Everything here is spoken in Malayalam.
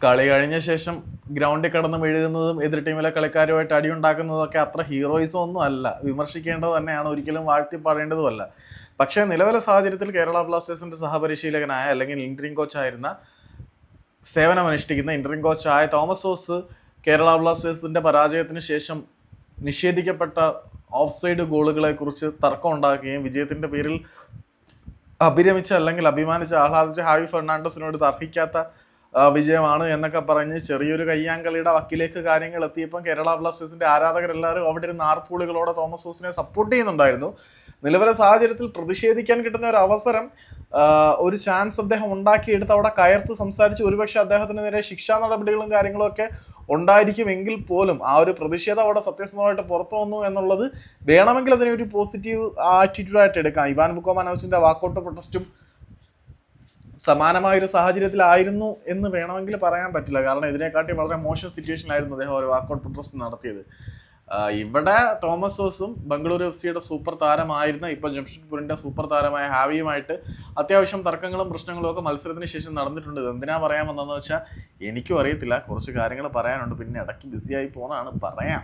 കളി കഴിഞ്ഞ ശേഷം ഗ്രൗണ്ടിൽ കിടന്ന് മെഴുകുന്നതും എതിർ ടീമിലെ കളിക്കാരുമായിട്ട് അടിയുണ്ടാക്കുന്നതൊക്കെ അത്ര ഹീറോയിസം ഒന്നും അല്ല. വിമർശിക്കേണ്ടത് തന്നെയാണ് ഒരിക്കലും വാഴ്ത്തി പറയേണ്ടതുമല്ല പക്ഷേ നിലവിലെ സാഹചര്യത്തിൽ കേരള ബ്ലാസ്റ്റേഴ്സിന്റെ സഹപരിശീലകനായ അല്ലെങ്കിൽ ഇൻട്രീം കോച്ചായിരുന്ന സേവനമനുഷ്ഠിക്കുന്ന ഇൻട്രീം കോച്ചായ തോമസ് ഹോസ് കേരള ബ്ലാസ്റ്റേഴ്സിന്റെ പരാജയത്തിന് ശേഷം നിഷേധിക്കപ്പെട്ട ഓഫ് സൈഡ് ഗോളുകളെ കുറിച്ച് തർക്കം ഉണ്ടാക്കുകയും വിജയത്തിന്റെ പേരിൽ അഭിരമിച്ച അല്ലെങ്കിൽ അഭിമാനിച്ച് ആഹ്ലാദിച്ച ഹാവി ഫെർണാണ്ടസിനോട് തർഹിക്കാത്ത വിജയമാണ് എന്നൊക്കെ പറഞ്ഞ് ചെറിയൊരു കയ്യാങ്കളിയുടെ വക്കിലേക്ക് കാര്യങ്ങൾ എത്തിയപ്പോൾ കേരള ബ്ലാസ്റ്റേഴ്സിന്റെ ആരാധകരെല്ലാവരും അവിടെ ഇരുന്ന് ആർപ്പൂളുകളോടെ തോമസ് ഹോസിനെ സപ്പോർട്ട് ചെയ്യുന്നുണ്ടായിരുന്നു. നിലവിലെ സാഹചര്യത്തിൽ പ്രതിഷേധിക്കാൻ കിട്ടുന്ന ഒരു അവസരം ഒരു ചാൻസ് അദ്ദേഹം ഉണ്ടാക്കിയെടുത്ത് അവിടെ കയർത്ത് സംസാരിച്ച് ഒരുപക്ഷെ അദ്ദേഹത്തിന് നേരെ ശിക്ഷാ നടപടികളും കാര്യങ്ങളും ഒക്കെ ഉണ്ടായിരിക്കുമെങ്കിൽ പോലും ആ ഒരു പ്രതിഷേധം അവിടെ സത്യസന്ധമായിട്ട് പുറത്തു വന്നു എന്നുള്ളത് വേണമെങ്കിൽ അതിനെ ഒരു പോസിറ്റീവ് ആറ്റിറ്റ്യൂഡായിട്ട് എടുക്കാം. ഇവാൻ ബുക്കോ മനോജിന്റെ വാക്കൗട്ട് പ്രൊട്ടസ്റ്റും സമാനമായ ഒരു സാഹചര്യത്തിലായിരുന്നു എന്ന് വേണമെങ്കിൽ പറയാൻ പറ്റില്ല. കാരണം ഇതിനെക്കാട്ടി വളരെ മോശം സിറ്റുവേഷനിലായിരുന്നു അദ്ദേഹം ഒരു വാക്കൗട്ട് പ്രൊട്ടസ്റ്റ് നടത്തിയത്. ഇവിടെ തോമസ് ഹോസും ബംഗളൂരു എഫ് സിയുടെ സൂപ്പർ താരമായിരുന്ന ഇപ്പോൾ ജംഷഡ്പൂരിന്റെ സൂപ്പർ താരമായ ഹാവിയുമായിട്ട് അത്യാവശ്യം തർക്കങ്ങളും പ്രശ്നങ്ങളും ഒക്കെ മത്സരത്തിന് ശേഷം നടന്നിട്ടുണ്ട്. എന്തിനാ പറയാൻ വന്നതെന്ന് വെച്ചാൽ എനിക്കും അറിയത്തില്ല. കുറച്ച് കാര്യങ്ങൾ പറയാനുണ്ട്. പിന്നെ ഇടയ്ക്ക് ബിസിയായി പോകുന്നതാണ് പറയാം.